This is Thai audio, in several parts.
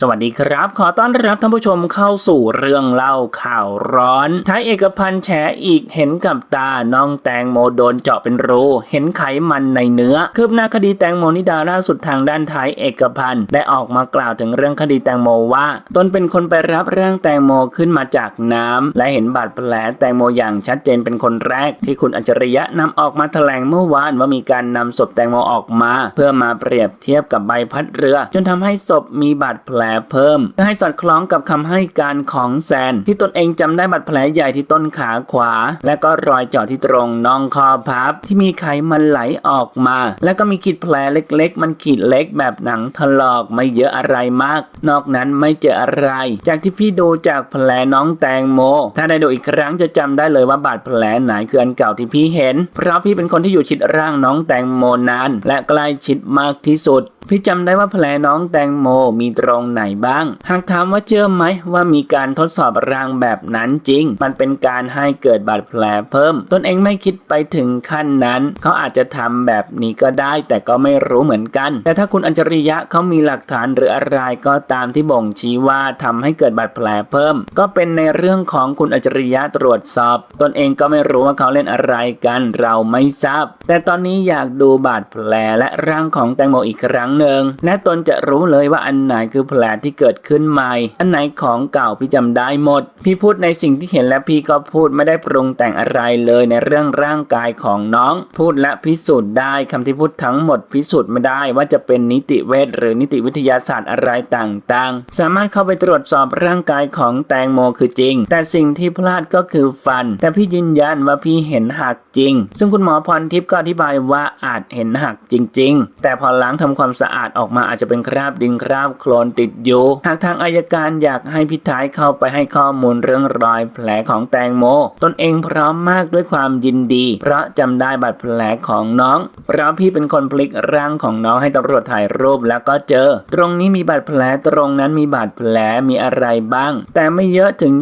สวัสดีครับ ขอต้อนรับท่านผู้ชมเข้าสู่เรื่องเล่าข่าวร้อนท้ายเอกพันธ์แฉอีกเห็นกับตาน้องแตงโมโดนเจาะเป็นรูเห็นไขมันในเนื้อ คืบหน้าคดีแตงโมนิดาล่าสุดทางด้านท้ายเอกพันธ์ได้ออกมากล่าวถึงเรื่องคดีแตงโมว่า ตนเป็นคนไปรับร่างแตงโมขึ้นมาจากน้ำและเห็นบาดแผลแตงโมอย่างชัดเจนเป็นคนแรก ที่คุณอัจฉริยะนำออกมาแถลงเมื่อวานว่ามีการนำศพแตงโมออกมา เพื่อมาเปรียบเทียบกับใบพัดเรือ จนทำให้ศพมีบาดแผลเพิ่มเพื่อให้สอดคล้องกับคำให้การของแซน ที่ตนเองจำได้บาดแผลใหญ่ที่ต้นขาขวา และก็รอยเจาะที่ตรงน่องคอพับ ที่มีไขมันไหลออกมา และก็มีขีดแผลเล็ก ๆ มันขีดเล็กแบบหนังถลอกไม่เยอะอะไรมาก นอกนั้นไม่เจออะไร จากที่พี่ดูจากแผลน้องแตงโม ถ้าได้ดูอีกครั้งจะจำได้เลยว่าบาดแผลไหนคืออันเก่าที่พี่เห็น เพราะพี่เป็นคนที่อยู่ชิดร่างน้องแตงโมนานและใกล้ชิดมากที่สุด พี่จำได้ว่าแผลน้องแตงโมมีตรงไหนบ้าง หากถามว่าเชื่อไหมว่ามีการทดสอบร่างแบบนั้นจริง มันเป็นการให้เกิดบาดแผลเพิ่ม ตนเองไม่คิดไปถึงขั้นนั้น เขาอาจจะทำแบบนี้ก็ได้ แต่ก็ไม่รู้เหมือนกัน แต่ถ้าคุณอัจฉริยะเขามีหลักฐานหรืออะไรก็ตามที่บ่งชี้ว่าทำให้เกิดบาดแผลเพิ่ม ก็เป็นในเรื่องของคุณอัจฉริยะตรวจสอบ ตนเองก็ไม่รู้ว่าเขาเล่นอะไรกัน เราไม่ทราบ แต่ตอนนี้อยากดูบาดแผลและร่างของแตงโมอีกครั้งหนึ่งและตนจะรู้เลยว่าอันไหนคือแผลที่เกิดขึ้นใหม่ อันไหนของเก่าพี่จำได้หมด พี่พูดในสิ่งที่เห็นและพี่ก็พูดไม่ได้ปรุงแต่งอะไรเลยในเรื่องร่างกายของน้อง พูดและพิสูจน์ได้คำที่พูดทั้งหมดพิสูจน์ไม่ได้ว่าจะเป็นนิติเวชหรือนิติวิทยาศาสตร์อะไรต่างๆ สามารถเข้าไปตรวจสอบร่างกายของแตงโมคือจริง แต่สิ่งที่พลาดก็คือฟัน แต่พี่ยืนยันว่าพี่เห็นหักจริง ซึ่งคุณหมอพรทิพย์ก็อธิบายว่าอาจเห็นหักจริง ๆ แต่พอล้างทำความสะอาดออกมาอาจจะเป็นคราบดินคราบโคลนติดอยู่ หากทางอายการอยากให้พี่ท้ายเข้าไปให้ข้อมูลเรื่องรอยแผลของแตงโม ตนเองพร้อมมากด้วยความยินดี เพราะจำได้บาดแผลของน้องเพราะพี่เป็นคนพลิกร่างของน้องให้ตำรวจถ่ายรูปแล้วก็เจอ ตรงนี้มีบาดแผลตรงนั้นมีบาดแผลมีอะไรบ้าง แต่ไม่เยอะถึง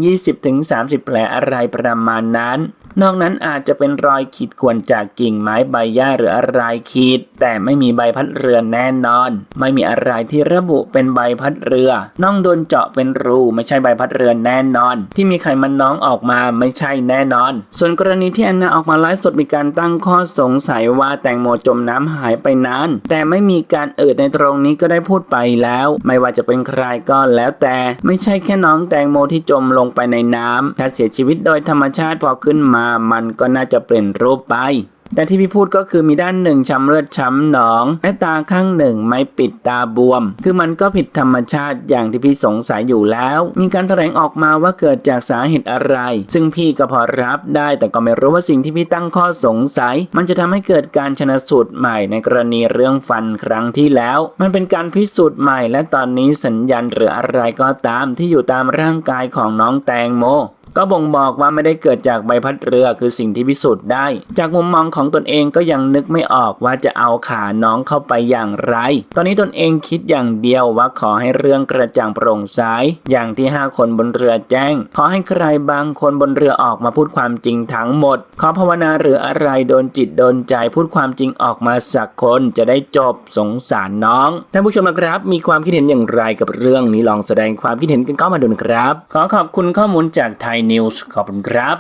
20-30 แผลอะไรประมาณนั้น นอกนั้นอาจจะเป็นรอยขีดข่วนจากกิ่งไม้ใบหญ้าหรืออะไรขีด แต่ไม่มีใบพัดเรือแน่นอน ไม่มีอะไรที่ระบุเป็นใบพัดเรือน้องโดนเจาะเป็นรูไม่ใช่ใบพัดเรือแน่นอน ที่มีไขมันน้องออกมาไม่ใช่แน่นอน ส่วนกรณีที่แอนนาออกมาไลฟ์สดมีการตั้งข้อสงสัยว่าแตงโมจมน้ำหายไปนานแต่ไม่มีการเอ่ยในตรงนี้ก็ได้พูดไปแล้ว ไม่ว่าจะเป็นใครก็แล้วแต่ไม่ใช่แค่น้องแตงโมที่จมลงไปในน้ำถ้าเสียชีวิตโดยธรรมชาติพอขึ้นมามันก็น่าจะเปลี่ยนรูปไปแต่ที่พี่พูดก็คือมีด้านหนึ่งช้ำเลือดช้ำหนอง และตาข้างหนึ่งไม่ปิดตาบวม คือมันก็ผิดธรรมชาติอย่างที่พี่สงสัยอยู่แล้ว มีการแถลงออกมาว่าเกิดจากสาเหตุอะไร ซึ่งพี่ก็พอรับได้แต่ก็ไม่รู้ว่าสิ่งที่พี่ตั้งข้อสงสัย มันจะทำให้เกิดการชนะสูตรใหม่ในกรณีเรื่องฟันครั้งที่แล้ว มันเป็นการพิสูจน์ใหม่และตอนนี้สัญญาณหรืออะไรก็ตามที่อยู่ตามร่างกายของน้องแตงโม ก็บ่งบอกว่าไม่ได้เกิดจากใบพัดเรือคือสิ่งที่พิสูจน์ได้ จากมุมมองของตนเองก็ยังนึกไม่ออกว่าจะเอาขาน้องเข้าไปอย่างไร ตอนนี้ตนเองคิดอย่างเดียวว่าขอให้เรื่องกระจ่างโปร่งใสอย่างที่ 5 คนบนเรือแจ้ง ขอให้ใครบางคนบนเรือออกมาพูดความจริงทั้งหมด ขอภาวนาหรืออะไรโดนจิตโดนใจพูดความจริงออกมาสักคนจะได้จบสงสารน้องท่านผู้ชมนะครับมีความคิดเห็นอย่างไรกับเรื่องนี้ลองแสดงความคิดเห็นกันเข้ามาดูนะครับ ขอขอบคุณข้อมูลจากไทยนิวส์ขอบคุณครับ